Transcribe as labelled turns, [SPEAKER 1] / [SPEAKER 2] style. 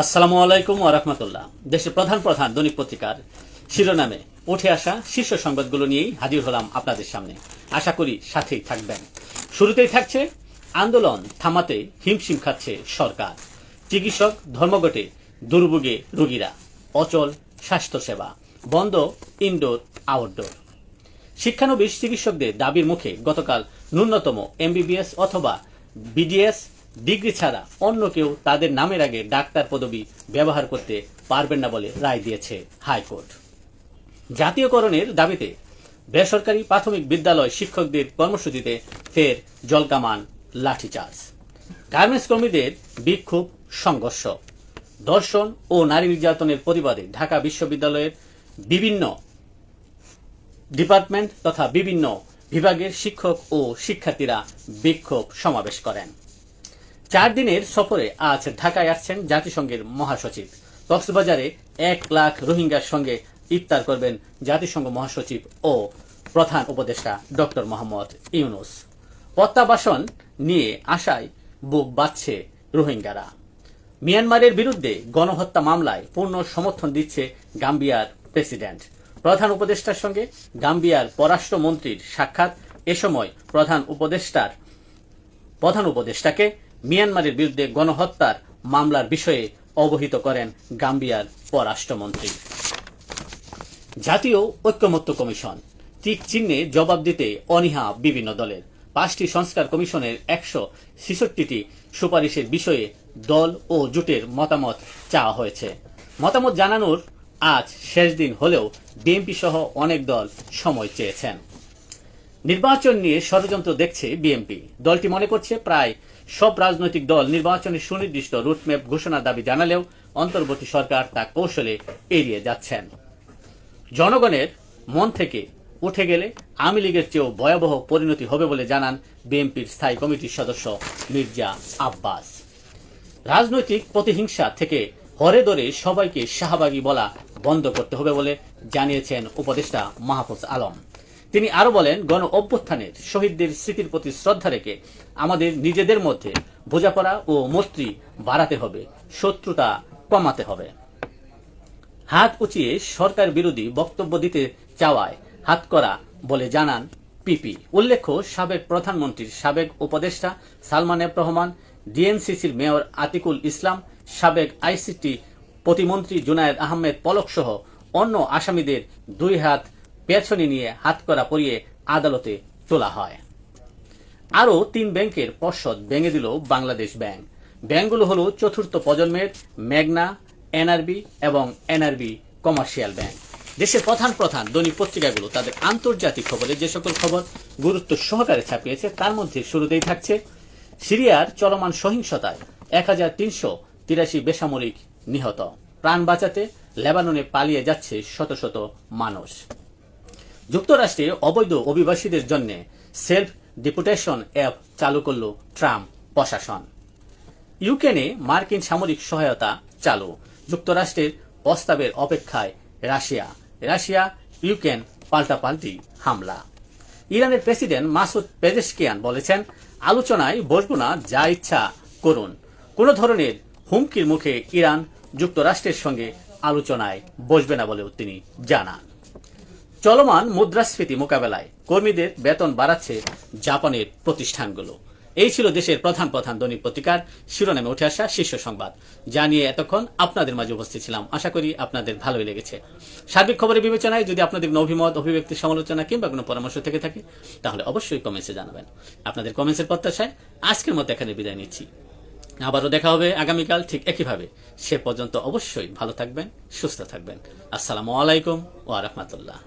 [SPEAKER 1] আসসালামু আলাইকুম ওরহমতুল্লাহ দেশের প্রধান প্রধান দৈনিক পত্রিকার শিরোনামে উঠে আসা শীর্ষ সংবাদগুলো নিয়েই হাজির হলাম আপনাদের সামনে। আশা করি সাথেই থাকবেন। শুরুতেই থাকছে, আন্দোলন থামাতে হিমশিম খাচ্ছে সরকার। চিকিৎসক ধর্মঘটে দুর্ভোগে রোগীরা। অচল স্বাস্থ্যসেবা। বন্ধ ইনডোর, আউটডোর। শিক্ষানবিশ চিকিৎসকদের দাবির মুখে গতকাল ন্যূনতম এমবিবিএস অথবা বিডিএস ডিগ্রি ছাড়া অন্য কেউ তাদের নামের আগে ডাক্তার পদবি ব্যবহার করতে পারবেন না বলে রায় দিয়েছে হাইকোর্ট। জাতীয়করণের দাবিতে বেসরকারি প্রাথমিক বিদ্যালয় শিক্ষকদের কর্মসূচিতে ফের জলকামান লাঠিচার্জ। গার্মেন্টস কর্মীদের বিক্ষোভ, সংঘর্ষ। দর্শন ও নারী নির্যাতনের প্রতিবাদে ঢাকা বিশ্ববিদ্যালয়ের বিভিন্ন ডিপার্টমেন্ট তথা বিভিন্ন বিভাগের শিক্ষক ও শিক্ষার্থীরা বিক্ষোভ সমাবেশ করেন। চার দিনের সফরে আজ ঢাকায় আসছেন জাতিসংঘের মহাসচিব। কক্সবাজারে এক লাখ রোহিঙ্গার সঙ্গে ইফতার করবেন জাতিসংঘ মহাসচিব ও প্রধান উপদেষ্টা ডক্টর মোহাম্মদ ইউনুস। প্রত্যাবাসন নিয়ে আশায় বুক বাঁচছে রোহিঙ্গারা। মিয়ানমারের বিরুদ্ধে গণহত্যা মামলায় পূর্ণ সমর্থন দিচ্ছে গাম্বিয়ার প্রেসিডেন্ট। প্রধান উপদেষ্টার সঙ্গে গাম্বিয়ার পররাষ্ট্রমন্ত্রীর সাক্ষাৎ এ সময় প্রধান উপদেষ্টার প্রধান উপদেষ্টাকে মিয়ানমারের বিরুদ্ধে গণহত্যার মামলার বিষয়ে অবহিত করেন গাম্বিয়ার পররাষ্ট্রমন্ত্রী। জাতীয় ঐক্যমত্য কমিশন টিক চিহ্নে জবাব দিতে অনীহা বিভিন্ন দলের। পাঁচটি সংস্কার কমিশনের একশো ছেষট্টিটি সুপারিশের বিষয়ে দল ও জোটের মতামত চাওয়া হয়েছে। মতামত জানানোর আজ শেষ দিন হলেও বিএনপি সহ অনেক দল সময় চেয়েছেন। নির্বাচন নিয়ে ষড়যন্ত্র দেখছে বিএনপি। দলটি মনে করছে প্রায় সব রাজনৈতিক দল নির্বাচনের সুনির্দিষ্ট রুটম্যাপ ঘোষণার দাবি জানালেও অন্তর্বর্তী সরকার তা কৌশলে এড়িয়ে যাচ্ছেন। জনগণের মন থেকে উঠে গেলে আওয়ামী লীগের চেয়েও ভয়াবহ পরিণতি হবে বলে জানান বিএনপির স্থায়ী কমিটির সদস্য মির্জা আব্বাস। রাজনৈতিক প্রতিহিংসা থেকে হরে ধরে সবাইকে শাহবাগী বলা বন্ধ করতে হবে বলে জানিয়েছেন উপদেষ্টা মাহফুজ আলম। তিনি আরও বলেন, গণ অভ্যুত্থানের শহীদদের স্মৃতির প্রতি শ্রদ্ধা রেখে আমাদের নিজেদের মধ্যে বোঝাপড়া ও মৈত্রী বাড়াতে হবে, শত্রুতা কমাতে হবে। হাত উঁচিয়ে সরকার বিরোধী বক্তব্য দিতে চাওয়ায় হাত করা বলে জানান পিপি। উল্লেখ্য, সাবেক প্রধানমন্ত্রীর সাবেক উপদেষ্টা সালমান এফ রহমান, ডিএনসিসির মেয়র আতিকুল ইসলাম, সাবেক আইসিটি প্রতিমন্ত্রী জুনায়েদ আহমেদ পলক সহ অন্য আসামিদের দুই হাত পেছনে নিয়ে হাত করা পরিয়ে আদালতে তোলা হয়। আরও তিন ব্যাংকের পর্ষদ ভেঙে দিল বাংলাদেশ ব্যাংক। ব্যাংকগুলো হলো চতুর্থ প্রজন্মের মেঘনা এনআরবি এবং এনআরবি কমার্শিয়াল ব্যাংক। দেশের প্রধান প্রধান দৈনিক পত্রিকাগুলো তাদের আন্তর্জাতিক খবরে যে সকল খবর গুরুত্ব সহকারে ছাপিয়েছে, তার মধ্যে শুরুতেই থাকছে সিরিয়ার চলমান সহিংসতায় এক হাজার তিনশো তিরাশি বেসামরিক নিহত। প্রাণ বাঁচাতে লেবাননে পালিয়ে যাচ্ছে শত শত মানুষ। যুক্তরাষ্ট্রে অবৈধ অভিবাসীদের জন্য সেলফ ডিপুটেশন অ্যাপ চালু করল ট্রাম্প প্রশাসন। ইউক্রেনে মার্কিন সামরিক সহায়তা চালু, যুক্তরাষ্ট্রের প্রস্তাবের অপেক্ষায় রাশিয়া রাশিয়া, ইউক্রেন পাল্টাপাল্টি হামলা। ইরানের প্রেসিডেন্ট মাসুদ পেজেশকিয়ান বলেছেন, আলোচনায় বসব না, যা ইচ্ছা করুন। কোনো ধরনের হুমকির মুখে ইরান যুক্তরাষ্ট্রের সঙ্গে আলোচনায় বসবে না বলেও তিনি জানান। চলমান মুদ্রাস্ফীতি মোকাবেলায় কর্মীদের বেতন বাড়াচ্ছে জাপানের প্রতিষ্ঠানগুলো। এই ছিল দেশের প্রধান প্রধান দৈনিক পত্রিকার শিরোনামে উঠে আসা শীর্ষ সংবাদ। যা নিয়ে এতক্ষণ আপনাদের মাঝে উপস্থিত ছিলাম। আশা করি আপনাদের ভালোই লেগেছে। সার্বিক খবরের বিবেচনায় যদি আপনাদের কোনো অভিমত, অভিব্যক্তি, সমালোচনা কিংবা কোনো পরামর্শ থেকে থাকে, তাহলে অবশ্যই কমেন্টসে জানাবেন। আপনাদের কমেন্টসের প্রত্যাশায় আজকের মতো এখানে বিদায় নিচ্ছি। আবারও দেখা হবে আগামীকাল ঠিক একইভাবে। সে পর্যন্ত অবশ্যই ভালো থাকবেন, সুস্থ থাকবেন। আসসালামু আলাইকুম ওয়া রাহমাতুল্লাহ।